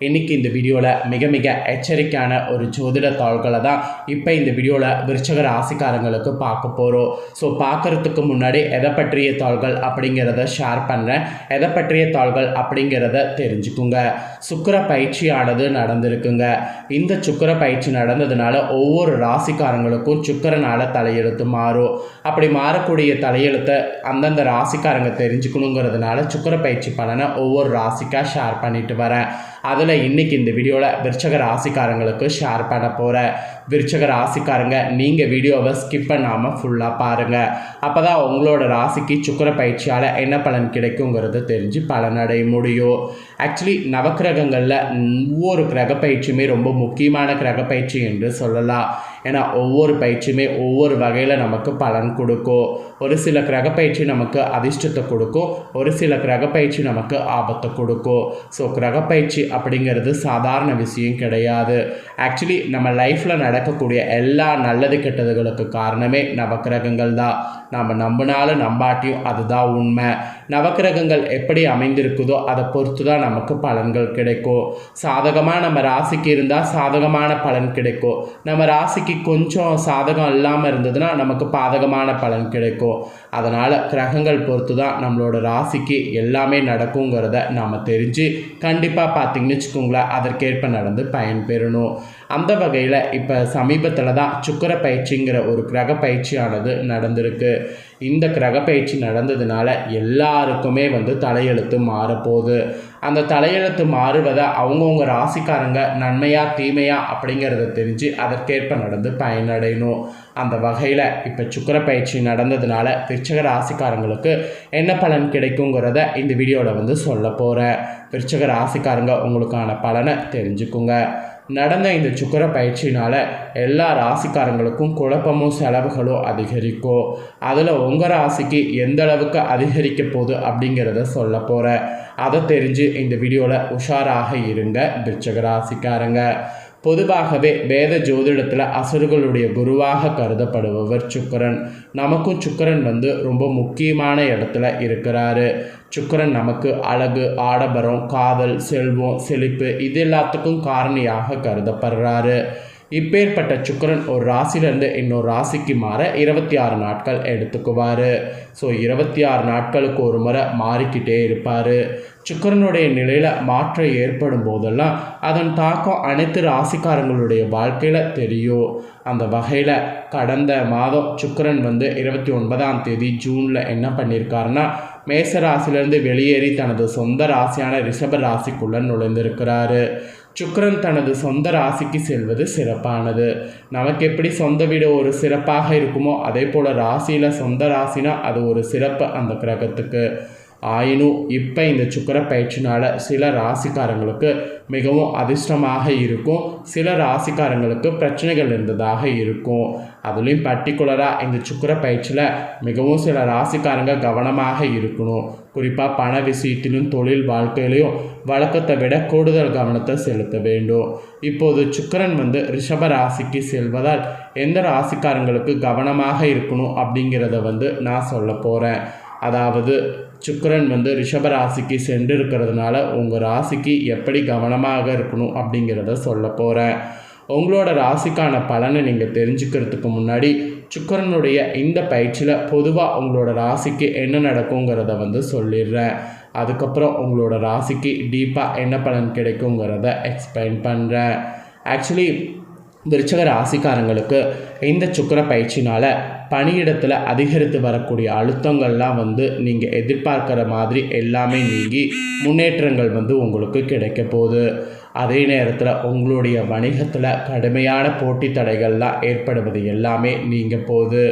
இன்னைக்கு இந்த வீடியோவில் மிக மிக எச்சரிக்கையான ஒரு ஜோதிட தாள்களை தான் இப்போ இந்த வீடியோவில் விருச்சக ராசிக்காரங்களுக்கு பார்க்க போகிறோம் ஸோ பார்க்கறதுக்கு முன்னாடி எதை பற்றிய தாள்கள் அப்படிங்கிறத ஷேர் பண்ணுறேன் எதை பற்றிய தாள்கள் அப்படிங்கிறத தெரிஞ்சுக்குங்க. சுக்கிர பயிற்சியானது நடந்திருக்குங்க. இந்த சுக்கர பயிற்சி நடந்ததுனால ஒவ்வொரு ராசிக்காரங்களுக்கும் சுக்கரனால் தலையெழுத்து மாறும். அப்படி மாறக்கூடிய தலையெழுத்தை அந்தந்த ராசிக்காரங்க தெரிஞ்சுக்கணுங்கிறதுனால சுக்கர பயிற்சி பலனை ஒவ்வொரு ராசிக்காக ஷேர் பண்ணிட்டு வரேன். அதில் இன்னைக்கு இந்த வீடியோவில் விருச்சக ராசிக்காரங்களுக்கு ஷேர் பண்ண போகிறேன் விருச்சக ராசிக்காரங்க நீங்கள் வீடியோவை ஸ்கிப் பண்ணாமல் ஃபுல்லாக பாருங்கள் அப்போ தான் உங்களோட ராசிக்கு சுக்கர பயிற்சியால் என்ன பலன் கிடைக்குங்கிறது தெரிஞ்சு பலனடைய முடியும். ஆக்சுவலி நவக்கிரகங்களில் ஒவ்வொரு கிரக பயிற்சியுமே ரொம்ப முக்கியமான கிரக பயிற்சி என்று சொல்லலாம். ஏன்னா ஒவ்வொரு பயிற்சியுமே ஒவ்வொரு வகையில் நமக்கு பலன் கொடுக்கும். ஒரு சில கிரக பயிற்சி நமக்கு அதிர்ஷ்டத்தை கொடுக்கும் ஒரு சில கிரக பயிற்சி நமக்கு ஆபத்தை கொடுக்கும். ஸோ கிரக பயிற்சி அப்படிங்கிறது சாதாரண விஷயம் கிடையாது. ஆக்சுவலி நம்ம லைஃப்பில் நடக்கக்கூடிய எல்லா நல்லது கெட்டதுகளுக்கு காரணமே நவக்கிரகங்கள் தான் நம்ம நம்பினாலும் நம்பாட்டியும் அதுதான் உண்மை. நவக்கிரகங்கள் எப்படி அமைந்திருக்குதோ அதை பொறுத்து தான் நமக்கு பலன்கள் கிடைக்கும். சாதகமாக நம்ம ராசிக்கு இருந்தால் சாதகமான பலன் கிடைக்கும். நம்ம ராசிக்கு கொஞ்சம் சாதகம் இல்லாமல் இருந்ததுன்னா நமக்கு பாதகமான பலன் கிடைக்கும். அதனால் கிரகங்கள் பொறுத்து தான் நம்மளோட ராசிக்கு எல்லாமே நடக்குங்கிறத நாம் தெரிஞ்சு கண்டிப்பாக பார்த்தீங்கன்னு வச்சுக்கோங்களேன். அதற்கேற்ப நடந்து பயன்பெறணும். அந்த வகையில் இப்போ சமீபத்தில் தான் சுக்கர பயிற்சிங்கிற ஒரு கிரக பயிற்சியானது நடந்திருக்கு. இந்த கிரக பயிற்சி நடந்ததுனால எல்லாருக்குமே வந்து தலையெழுத்து மாறப்போகுது. அந்த தலையெழுத்து மாறுவதை அவங்கவுங்க ராசிக்காரங்க நன்மையா தீமையா அப்படிங்கிறத தெரிஞ்சு அதற்கேற்ப நடந்து பயனடையணும். அந்த வகையில் இப்போ சுக்கர பயிற்சி நடந்ததுனால விருச்சக ராசிக்காரங்களுக்கு என்ன பலன் கிடைக்குங்கிறத இந்த வீடியோவில் வந்து சொல்ல போகிறேன் விருச்சக ராசிக்காரங்க உங்களுக்கான பலனை தெரிஞ்சுக்குங்க. நடந்த இந்த சுக்கர பயிற்சினால் எல்லா ராசிக்காரங்களுக்கும் குழப்பமும் செலவுகளும் அதிகரிக்கும். அதில் உங்கள் ராசிக்கு எந்த அளவுக்கு அதிகரிக்க போகுது அப்படிங்கிறத சொல்ல போகிறேன் அதை தெரிஞ்சு இந்த வீடியோவில் உஷாராக இருங்க விருச்சக ராசிக்காரங்க. பொதுவாகவே வேத ஜோதிடத்தில் அசுரர்களுடைய குருவாக கருதப்படுபவர் சுக்கரன். நமக்கும் சுக்கரன் வந்து ரொம்ப முக்கியமான இடத்துல இருக்கிறாரு. சுக்கரன் நமக்கு அழகு ஆடம்பரம் காதல் செல்வம் செழிப்பு இது எல்லாத்துக்கும் காரணியாக கருதப்படுறாரு. இப்பேற்பட்ட சுக்கரன் ஒரு ராசியிலேருந்து இன்னொரு ராசிக்கு மாற இருபத்தி ஆறு நாட்கள் எடுத்துக்குவார். ஸோ இருபத்தி ஆறு நாட்களுக்கு ஒரு முறை மாறிக்கிட்டே இருப்பார். சுக்கரனுடைய நிலையில் மாற்றம் ஏற்படும் போதெல்லாம் அதன் தாக்கம் அனைத்து ராசிக்காரங்களுடைய வாழ்க்கையில் தெரியும். அந்த வகையில் கடந்த மாதம் சுக்கரன் வந்து இருபத்தி ஒன்பதாம் தேதி ஜூனில் என்ன பண்ணியிருக்காருன்னா மேச ராசியிலேருந்து வெளியேறி தனது சொந்த ராசியான ரிஷப ராசிக்குள்ளே நுழைந்திருக்கிறாரு. சுக்கரன் தனது சொந்த ராசிக்கு செல்வது சிறப்பானது. நமக்கு எப்படி சொந்த வீடு ஒரு சிறப்பாக இருக்குமோ அதே போல் ராசியில் சொந்த ராசினா அது ஒரு சிறப்பு அந்த கிரகத்துக்கு. ஆயினும் இப்போ இந்த சுக்கர பயிற்சினால் சில ராசிக்காரங்களுக்கு மிகவும் அதிர்ஷ்டமாக இருக்கும். சில ராசிக்காரங்களுக்கு பிரச்சனைகள் இருந்ததாக இருக்கும். அதுலேயும் பர்டிகுலராக இந்த சுக்கர பயிற்சியில் மிகவும் சில ராசிக்காரங்க கவனமாக இருக்கணும். குறிப்பாக பண விஷயத்திலும் தொழில் வாழ்க்கையிலையும் வழக்கத்தை விட கூடுதல் கவனத்தை செலுத்த வேண்டும். இப்போது சுக்கரன் வந்து ரிஷப ராசிக்கு செல்வதால் எந்த ராசிக்காரங்களுக்கு கவனமாக இருக்கணும் அப்படிங்கிறத வந்து நான் சொல்ல போகிறேன் அதாவது சுக்கரன் வந்து ரிஷப ராசிக்கு சென்று இருக்கிறதுனால உங்கள் ராசிக்கு எப்படி கவனமாக இருக்கணும் அப்படிங்கிறத சொல்ல போகிறேன் உங்களோட ராசிக்கான பலனை நீங்கள் தெரிஞ்சுக்கிறதுக்கு முன்னாடி சுக்கரனுடைய இந்த பயிற்சியில் பொதுவாக உங்களோட ராசிக்கு என்ன நடக்குங்கிறத வந்து சொல்லிடுறேன். அதுக்கப்புறம் உங்களோட ராசிக்கு டீப்பாக என்ன பலன் கிடைக்குங்கிறத எக்ஸ்பிளைன் பண்ணுறேன் ஆக்சுவலி விருச்சக ராசிக்காரங்களுக்கு இந்த சுக்கர பயிற்சினால் பணியிடத்தில் அதிகரித்து வரக்கூடிய அழுத்தங்கள்லாம் வந்து நீங்கள் எதிர்பார்க்குற மாதிரி எல்லாமே நீங்கி முன்னேற்றங்கள் வந்து உங்களுக்கு கிடைக்க போகுது. அதே நேரத்தில் உங்களுடைய வணிகத்தில் கடுமையான போட்டி தடைகள்லாம் ஏற்படுவது எல்லாமே நீங்கள் போகுது.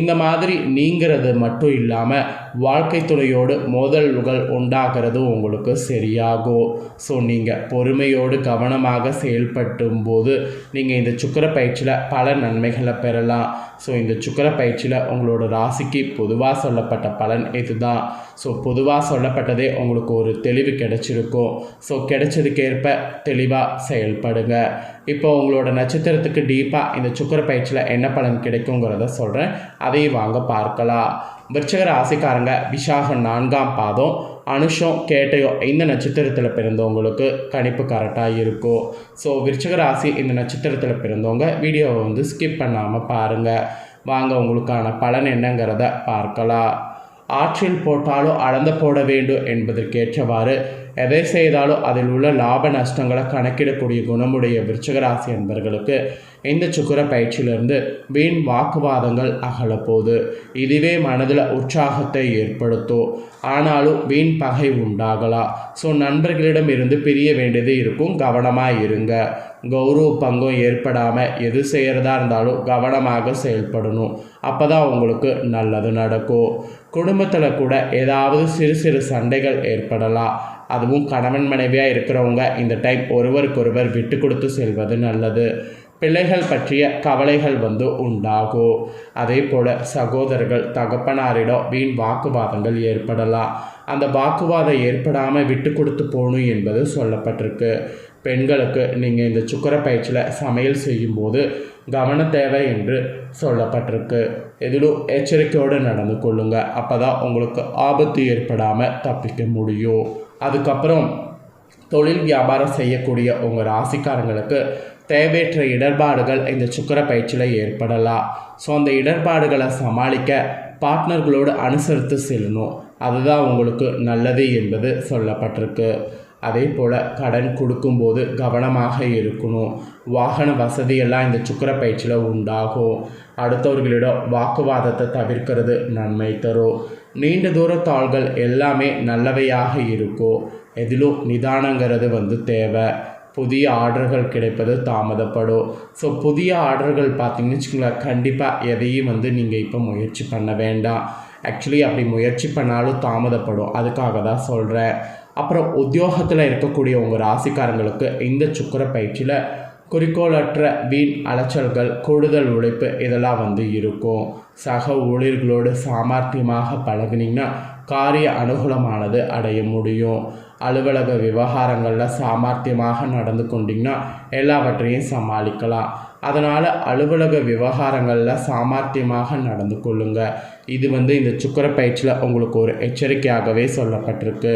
இந்த மாதிரி நீங்கிறது மட்டும் இல்லாமல் வாழ்க்கை துணையோடு மோதல்கள் உண்டாகிறது உங்களுக்கு சரியாகும் ஸோ நீங்கள் பொறுமையோடு கவனமாக செயல்பட்டும் போது நீங்கள் இந்த சுக்கர பயிற்சியில் பல நன்மைகளை பெறலாம். ஸோ இந்த சுக்கர பயிற்சியில் உங்களோட ராசிக்கு பொதுவாக சொல்லப்பட்ட பலன் இதுதான். ஸோ பொதுவாக சொல்லப்பட்டதே உங்களுக்கு ஒரு தெளிவு கிடைச்சிருக்கும். ஸோ கிடைச்சதுக்கேற்ப தெளிவாக செயல்படுங்க. இப்போ உங்களோட நட்சத்திரத்துக்கு டீப்பாக இந்த சுக்கர பயிற்சியில் என்ன பலன் கிடைக்குங்கிறத சொல்கிறேன் அதையும் வாங்க பார்க்கலாம். விருச்சக ராசிக்காரங்க விசாகம் நான்காம் பாதம் அனுஷம் கேட்டையோ இந்த நட்சத்திரத்தில் பிறந்தவங்களுக்கு கணிப்பு கரெக்டாக இருக்கும். ஸோ விருச்சக ராசி இந்த நட்சத்திரத்தில் பிறந்தவங்க வீடியோவை வந்து ஸ்கிப் பண்ணாமல் பாருங்கள் வாங்க உங்களுக்கான பலன் என்னங்கிறத பார்க்கலாம். ஆற்றில் போட்டாலும் அளந்து போட வேண்டும் என்பதற்கேற்றவாறு எதை செய்தாலும் அதில் உள்ள லாப நஷ்டங்களை கணக்கிடக்கூடிய குணமுடைய விருச்சகராசி என்பர்களுக்கு இந்த சுக்கர பயிற்சியிலிருந்து வீண் வாக்குவாதங்கள் அகலப்போகுது இதுவே மனதில் உற்சாகத்தை ஏற்படுத்தும். ஆனாலும் வீண் பகை உண்டாகலாம். ஸோ நண்பர்களிடம் இருந்து பிரிய வேண்டியது இருக்கும். கவனமாக இருங்க. கௌரவ பங்கும் ஏற்படாமல் எது செய்கிறதா இருந்தாலும் கவனமாக செயல்படணும். அப்போ தான் உங்களுக்கு நல்லது நடக்கும். குடும்பத்தில் கூட ஏதாவது சிறு சிறு சண்டைகள் ஏற்படலாம் அதுவும் கணவன் மனைவியாக இருக்கிறவங்க இந்த டைம் ஒருவருக்கொருவர் விட்டு கொடுத்து செல்வது நல்லது. பிள்ளைகள் பற்றிய கவலைகள் வந்து உண்டாகும் அதே போல் சகோதரர்கள் தகப்பனாரிடம் வீண் வாக்குவாதங்கள் ஏற்படலாம் அந்த வாக்குவாதம் ஏற்படாமல் விட்டு கொடுத்து போகணும் என்பது சொல்லப்பட்டிருக்கு. பெண்களுக்கு நீங்கள் இந்த சுக்கர பயிற்சியில் சமையல் செய்யும்போது கவன தேவை என்று சொல்லப்பட்டிருக்கு. எதிலும் எச்சரிக்கையோடு நடந்து கொள்ளுங்க. அப்போ தான் உங்களுக்கு ஆபத்து ஏற்படாமல் தப்பிக்க முடியும். அதுக்கப்புறம் தொழில் வியாபாரம் செய்யக்கூடிய உங்கள் ராசிக்காரங்களுக்கு தேவையற்ற இடர்பாடுகள் இந்த சுக்கர பயிற்சியில் ஏற்படலாம். ஸோ அந்த இடர்பாடுகளை சமாளிக்க பார்ட்னர்களோடு அனுசரித்து செல்லணும். அதுதான் உங்களுக்கு நல்லது என்பது சொல்லப்பட்டிருக்கு. அதே போல் கடன் கொடுக்கும்போது கவனமாக இருக்கணும். வாகன வசதியெல்லாம் இந்த சுக்கர பயிற்சியில் உண்டாகும். அடுத்தவர்களிடம் வாக்குவாதத்தை தவிர்க்கிறது நன்மை தரும். நீண்ட தூர தாள்கள் எல்லாமே நல்லவையாக இருக்கும். எதிலும் நிதானங்கிறது வந்து தேவை. புதிய ஆர்டர்கள் கிடைப்பது தாமதப்படும். ஸோ புதிய ஆர்டர்கள் பார்த்தீங்கன்னு வச்சுக்கோங்களேன் கண்டிப்பாக எதையும் வந்து நீங்கள் இப்போ முயற்சி பண்ண வேண்டாம். ஆக்சுவலி அப்படி முயற்சி பண்ணாலும் தாமதப்படும். அதுக்காக தான் சொல்கிறேன் அப்புறம் உத்தியோகத்தில் இருக்கக்கூடிய உங்கள் ராசிக்காரங்களுக்கு இந்த சுக்கர பயிற்சியில் குறிக்கோளற்ற வீண் அலைச்சல்கள் கூடுதல் உழைப்பு இதெல்லாம் வந்து இருக்கும். சக ஊழியர்களோடு சாமர்த்தியமாக பழகினீங்கன்னா காரிய அனுகூலமானது அடைய முடியும். அலுவலக விவகாரங்களில் சாமர்த்தியமாக நடந்து கொண்டிங்கன்னா எல்லாவற்றையும் சமாளிக்கலாம். அதனால் அலுவலக விவகாரங்களில் சாமர்த்தியமாக நடந்து கொள்ளுங்கள் இது வந்து இந்த சுக்கர பயிற்சியில் உங்களுக்கு ஒரு எச்சரிக்கையாகவே சொல்லப்பட்டிருக்கு.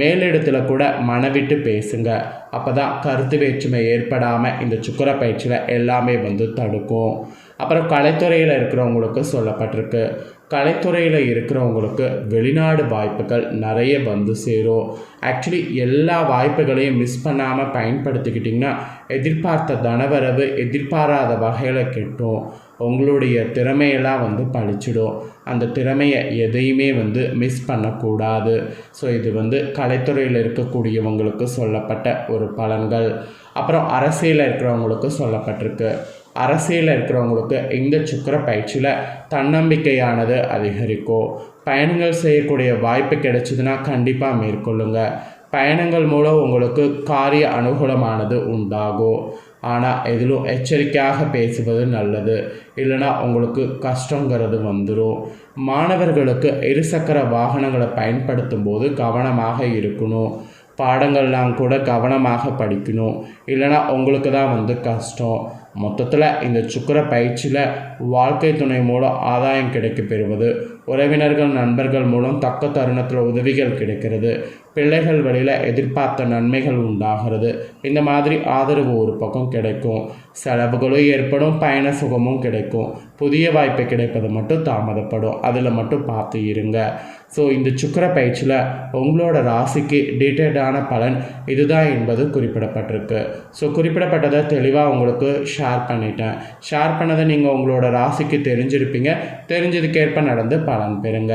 மேலிடத்தில் கூட மனவிட்டு பேசுங்க. அப்போ தான் கருத்து வேற்றுமை ஏற்படாமல் இந்த சுக்கர பயிற்சியில் எல்லாமே வந்து தடுக்கும். அப்புறம் கலைத்துறையில் இருக்கிறவங்களுக்கு சொல்லப்பட்டிருக்கு. கலைத்துறையில் இருக்கிறவங்களுக்கு வெளிநாடு வாய்ப்புகள் நிறைய வந்து சேரும். ஆக்சுவலி எல்லா வாய்ப்புகளையும் மிஸ் பண்ணாமல் பயன்படுத்திக்கிட்டிங்கன்னா எதிர்பார்த்த தனவரவு எதிர்பாராத வகையில் கெட்டும். உங்களுடைய திறமையெல்லாம் வந்து பழிச்சிடும். அந்த திறமையை எதையுமே வந்து மிஸ் பண்ணக்கூடாது. ஸோ இது வந்து கலைத்துறையில் இருக்கக்கூடியவங்களுக்கு சொல்லப்பட்ட ஒரு பலன்கள். அப்புறம் அரசியலில் இருக்கிறவங்களுக்கு சொல்லப்பட்டிருக்கு. அரசியலில் இருக்கிறவங்களுக்கு இந்த சுக்கர பயிற்சியில் தன்னம்பிக்கையானது அதிகரிக்கும். பயணங்கள் செய்யக்கூடிய வாய்ப்பு கிடைச்சதுன்னா கண்டிப்பாக மேற்கொள்ளுங்க. பயணங்கள் மூலம் உங்களுக்கு காரிய அனுகூலமானது உண்டாகும். ஆனால் எதிலும் எச்சரிக்கையாக பேசுவது நல்லது. இல்லைனா உங்களுக்கு கஷ்டங்கிறது வந்துடும் மாணவர்களுக்கு இருசக்கர வாகனங்களை பயன்படுத்தும் போது கவனமாக இருக்கணும். பாடங்கள்லாம் கூட கவனமாக படிக்கணும். இல்லைனா உங்களுக்கு தான் வந்து கஷ்டம். மொத்தத்தில் இந்த சுக்கர பயிற்சியில் வாழ்க்கை துணை மூலம் ஆதாயம் கிடைக்க பெறுவது. உறவினர்கள் நண்பர்கள் மூலம் தக்க தருணத்தில் உதவிகள் கிடைக்கிறது. பிள்ளைகள் வழியில் எதிர்பார்த்த நன்மைகள் உண்டாகிறது. இந்த மாதிரி ஆதரவு ஒரு பக்கம் கிடைக்கும். செலவுகளும் ஏற்படும் பயண சுகமும் கிடைக்கும். புதிய வாய்ப்பு கிடைப்பது மட்டும் தாமதப்படும். அதில் மட்டும் பார்த்து இருங்க. ஸோ இந்த சுக்கர பயிற்சியில் உங்களோட ராசிக்கு டீட்டெயில்டான பலன் இதுதான் என்பது குறிப்பிடப்பட்டிருக்கு. ஸோ குறிப்பிடப்பட்டதை தெளிவாக உங்களுக்கு ஷேர் பண்ணிட்டேன். ஷேர் பண்ணதை நீங்கள் உங்களோட ராசிக்கு தெரிஞ்சிருப்பீங்க. தெரிஞ்சதுக்கேற்ப நடந்து பலன் பெறுங்க.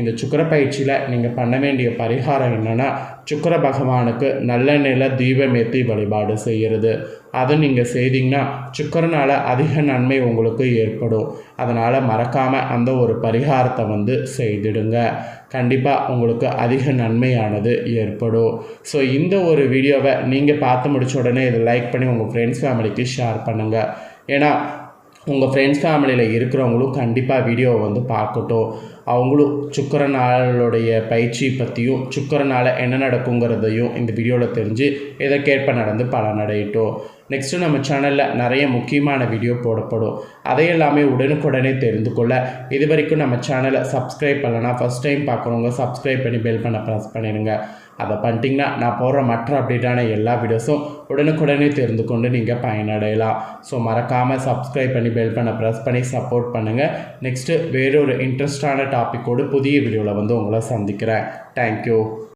இந்த சுக்கர பயிற்சியில் நீங்கள் பண்ண வேண்டிய பரிகாரம் என்னென்னா சுக்கர பகவானுக்கு நல்லெண்ணெயில் தீபமேத்தி வழிபாடு செய்கிறது அதை நீங்கள் செய்தீங்கன்னா சுக்கரனால் அதிக நன்மை உங்களுக்கு ஏற்படும். அதனால் மறக்காமல் அந்த ஒரு பரிகாரத்தை வந்து செய்திடுங்க. கண்டிப்பாக உங்களுக்கு அதிக நன்மையானது ஏற்படும். ஸோ இந்த ஒரு வீடியோவை நீங்கள் பார்த்து முடிச்ச உடனே இதை லைக் பண்ணி உங்கள் ஃப்ரெண்ட்ஸ் ஃபேமிலிக்கு ஷேர் பண்ணுங்கள் ஏன்னா உங்கள் ஃப்ரெண்ட்ஸ் ஃபேமிலியில் இருக்கிறவங்களும் கண்டிப்பாக வீடியோவை வந்து பார்க்கட்டும். அவங்களும் சுக்கர நாளுடைய பயிற்சி பற்றியும் சுக்கர நாளை என்ன நடக்குங்கிறதையும் இந்த வீடியோவில் தெரிஞ்சு இதற்கேற்ப நடந்து பலனடையட்டும். நெக்ஸ்ட்டு நம்ம சேனலில் நிறைய முக்கியமான வீடியோ போடப்படும். அதையெல்லாமே உடனுக்குடனே தெரிந்து கொள்ள இது வரைக்கும் நம்ம சேனலை சப்ஸ்கிரைப் பண்ணலன்னா ஃபஸ்ட் டைம் பார்க்குறவங்க சப்ஸ்கிரைப் பண்ணி பெல் பண்ண ப்ரெஸ் பண்ணிடுங்க. அதை பண்ணிட்டீங்கன்னா நான் போடுற மற்ற அப்டேட்டான எல்லா வீடியோஸும் உடனுக்குடனே தெரிந்து கொண்டு நீங்கள் பயனடையலாம். ஸோ மறக்காமல் சப்ஸ்கிரைப் பண்ணி பெல் பண்ண ப்ரெஸ் பண்ணி சப்போர்ட் பண்ணுங்கள் நெக்ஸ்ட்டு வேறொரு இன்ட்ரெஸ்டான டாப்பிக்கோடு புதிய வீடியோவில் வந்து உங்களை சந்திக்கிறேன். தேங்க்யூ